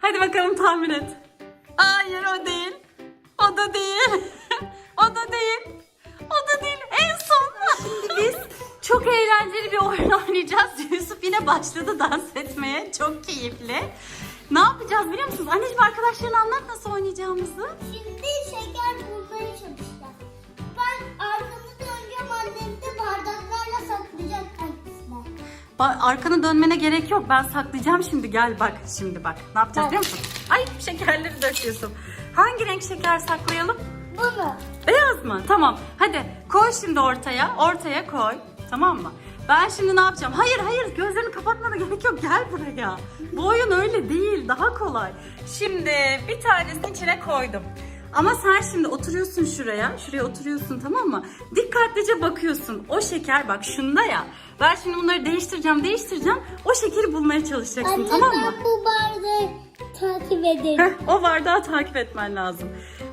Hadi bakalım tahmin et. Hayır o değil. O da değil. o da değil. O da değil. En son. Biz çok eğlenceli bir oyun oynayacağız. Yusuf yine başladı dans etmeye. Çok keyifli. Ne yapacağız biliyor musunuz? Anneciğim arkadaşlarına anlat nasıl oynayacağımızı. Şimdi şeker bulmaya çalışacağım. Ba- Arkana dönmene gerek yok. Ben saklayacağım şimdi. Gel bak şimdi bak. Ne yapacağız biliyor musun? Ay şekerleri döküyorsun. Hangi renk şeker saklayalım? Bunu. Beyaz mı? Tamam. Hadi koy şimdi ortaya. Ortaya koy. Tamam mı? Ben şimdi ne yapacağım? Hayır hayır gözlerini kapatmana gerek yok. Gel buraya. Bu oyun öyle değil. Daha kolay. Şimdi bir tanesini içine koydum. Ama sen şimdi oturuyorsun şuraya. Şuraya oturuyorsun tamam mı? Dikkatlice bakıyorsun. O şeker bak şunda ya. Ben şimdi bunları değiştireceğim değiştireceğim. O şekeri bulmaya çalışacaksın Anne tamam mı? ben bu bardağı takip ederim. Heh, o bardağı takip etmen lazım.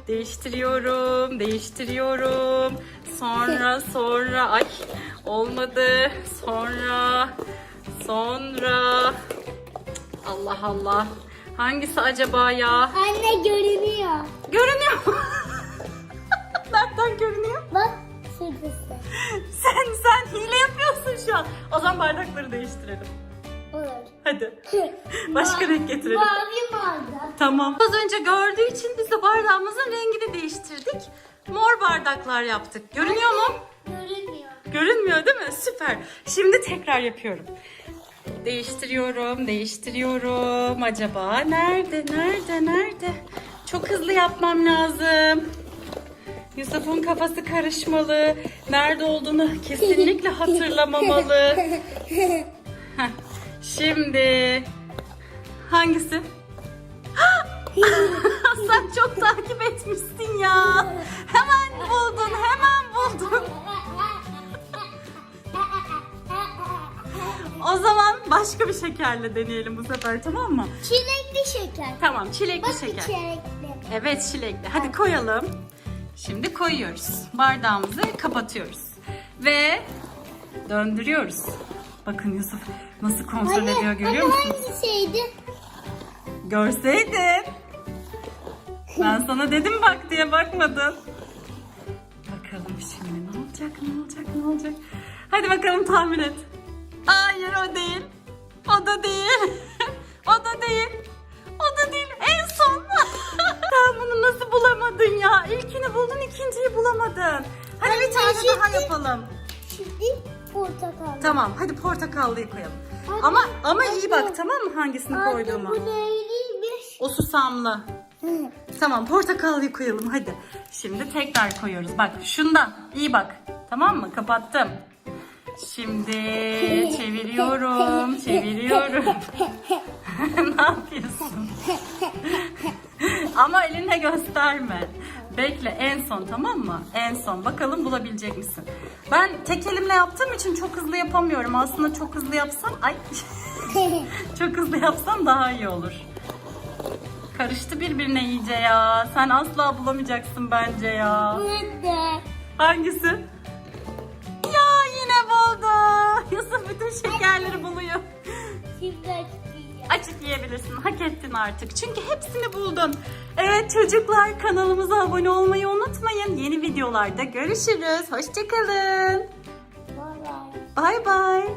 Değiştiriyorum, değiştiriyorum. Sonra, sonra, ay olmadı. Sonra, sonra. Allah Allah. Hangisi acaba ya? Anne görünüyor. Görünüyor mu? Nereden görünüyor? Bak şurası. Sen, sen hile yapıyorsun şu an. O zaman bardakları değiştirelim. Olur. Hadi. Başka Ma- renk getirelim. Mavi bardak. Tamam. Az önce gördüğü için biz de bardağımızın rengini değiştirdik. Mor bardaklar yaptık. Görünüyor mu? Görünmüyor. Görünmüyor değil mi? Süper. Şimdi tekrar yapıyorum. Değiştiriyorum, değiştiriyorum. Acaba nerede, nerede, nerede? Çok hızlı yapmam lazım. Yusuf'un kafası karışmalı. Nerede olduğunu kesinlikle hatırlamamalı. Heh, Şimdi hangisi? Sen çok takip etmişsin ya. Hemen başka bir şekerle deneyelim bu sefer tamam mı? Çilekli şeker. Tamam çilekli Bak bir şeker. çilekli. Evet çilekli. Hadi koyalım. Şimdi koyuyoruz. Bardağımızı kapatıyoruz. Ve döndürüyoruz. Bakın Yusuf nasıl kontrol ediyor görüyor anne musun? hangisiydi? Görseydin. Ben sana dedim bak diye bakmadın. Bakalım şimdi ne olacak ne olacak ne olacak. Hadi bakalım tahmin et. Hayır o değil. O da değil. o da değil. O da değil. En son. Sen bunu nasıl bulamadın ya? İlkini buldun ikinciyi bulamadın. Hadi bir tane şimdi- daha yapalım. Şimdi portakal. Tamım hadi portakallıyı koyalım. Anne, Ama ama iyi bak tamam mı hangisini koyduğumu? bu neymiş? O susamlı. Hı. Tamam portakallıyı koyalım hadi. Şimdi tekrar koyuyoruz. Bak şundan iyi bak. Tamam mı? Kapattım. Şimdi çeviriyorum, çeviriyorum. ne yapıyorsun? Ama eline gösterme. Bekle en son tamam mı? En son. Bakalım bulabilecek misin? Ben tek elimle yaptığım için çok hızlı yapamıyorum. Aslında çok hızlı yapsam ay çok hızlı yapsam daha iyi olur. Karıştı birbirine iyice ya. Sen asla bulamayacaksın bence ya. Burada. Hangisi? Yusuf bütün şekerleri buluyor. Şimdi. Açık yiyebilirsin. Hak ettin artık. Çünkü hepsini buldun. Evet çocuklar kanalımıza abone olmayı unutmayın. Yeni videolarda görüşürüz. Hoşçakalın. Bye bye. Bay bay.